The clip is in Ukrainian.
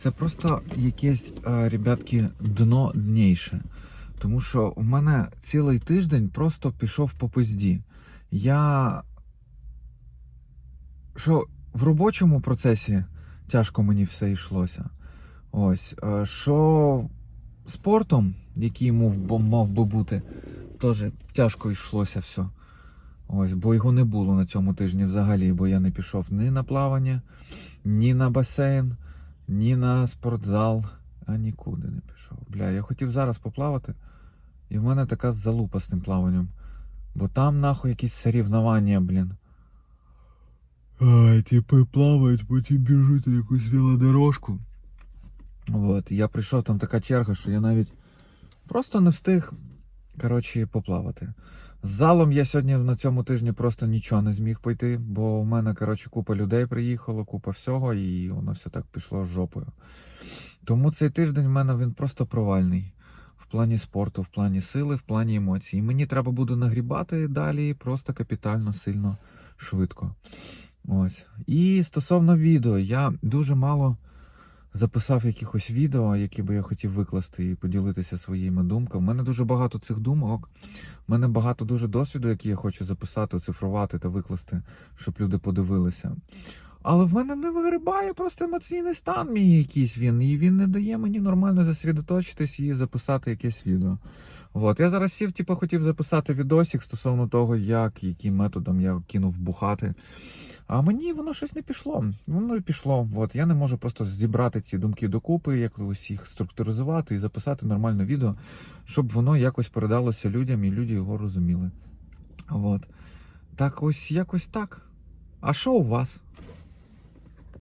Це просто якесь, е, ребятки, дно дніше. Тому що у мене цілий тиждень просто пішов по пизді. Я. Що в робочому процесі тяжко мені все йшлося. Ось. е, Що спортом, який мав би бути, теж тяжко йшлося все. Ось, бо його не було на цьому тижні взагалі, бо я не пішов ні на плавання, ні на басейн, ні на спортзал, а нікуди не пішов. Бля, я хотів зараз поплавати, і в мене така залупа з тим плаванням. Бо там нахуй якісь соревнування, блін. Ай, типи плавають, потім біжуть на якусь велодорожку. От, я прийшов, там така черга, що я навіть просто не встиг, коротше, поплавати. З залом я сьогодні на цьому тижні просто нічого не зміг пойти, бо в мене, коротше, купа людей приїхало, купа всього, і воно все так пішло жопою. Тому цей тиждень в мене він просто провальний. В плані спорту, в плані сили, в плані емоцій. І мені треба буде нагрібати далі просто капітально, сильно, швидко. Ось. І стосовно відео, я дуже мало записав якихось відео, які би я хотів викласти і поділитися своїми думками. У мене дуже багато цих думок. У мене багато дуже досвіду, який я хочу записати, оцифрувати та викласти, щоб люди подивилися. Але в мене не вигрибає просто емоційний стан мій якийсь він, і він не дає мені нормально засредоточитись і записати якесь відео. От, я зараз сів, типу, хотів записати відосик стосовно того, як, яким методом я кинув бухати. А мені воно щось не пішло. Воно пішло. От, я не можу просто зібрати ці думки докупи, якось їх структуризувати і записати нормальне відео, щоб воно якось передалося людям і люди його розуміли. От. Так ось якось так. А що у вас?